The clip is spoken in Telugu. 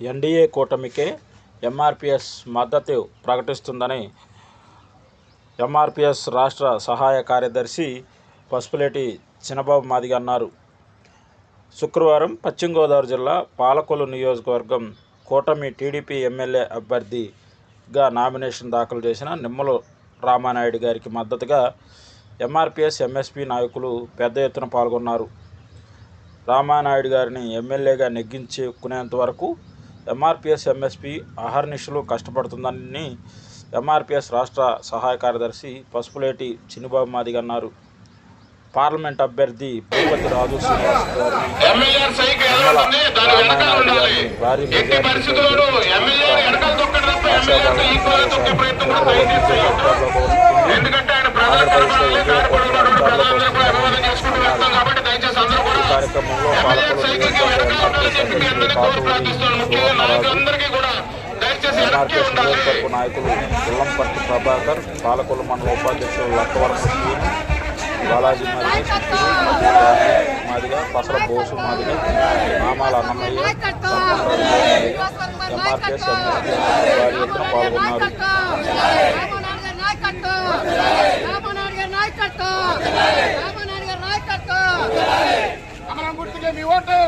ఎన్డీఏ కూటమికే ఎంఆర్పిఎస్ మద్దతు ప్రకటిస్తుందని ఎంఆర్పిఎస్ రాష్ట్ర సహాయ కార్యదర్శి పసుపులేటి చిన్నబాబు మాదిగ అన్నారు. శుక్రవారం పశ్చిమ గోదావరి జిల్లా పాలకొల్లు నియోజకవర్గం కూటమి టీడీపీ ఎమ్మెల్యే అభ్యర్థిగా నామినేషన్ దాఖలు చేసిన నిమ్మల రామానాయుడు గారికి మద్దతుగా ఎంఆర్పిఎస్ ఎంఎస్పి నాయకులు పెద్ద ఎత్తున పాల్గొన్నారు. రామానాయుడు గారిని ఎమ్మెల్యేగా నెగ్గించుకునేంత వరకు ఎంఆర్పిఎస్ ఎంఎస్పి అహర్నిశలు కష్టపడుతుందని ఎంఆర్పిఎస్ రాష్ట్ర సహాయ కార్యదర్శి పసుపులేటి చిన్నిబాబు మాదిగ అన్నారు. పార్లమెంట్ అభ్యర్థి భూపతి రాజు కూడా కార్యక్రమంలో ముఖ్యంగా నాయకులందరికీ కూడా దయచేసి నియోజకవర్గ నాయకులు పుల్లంపర్తి ప్రభాకర్ పాలకొల్లు మండల ఉపాధ్యక్షులు లక్కవరపు బాలాజీ మాదిగ మాదిగ పసల బోసు మాదిగ నామాల అన్నమయ్య ఎంఆర్పిఎస్ ఎంఎస్పీ వారి ఎత్తున పాల్గొన్నారు. కమలం గుర్తుకే మీ ఓటు.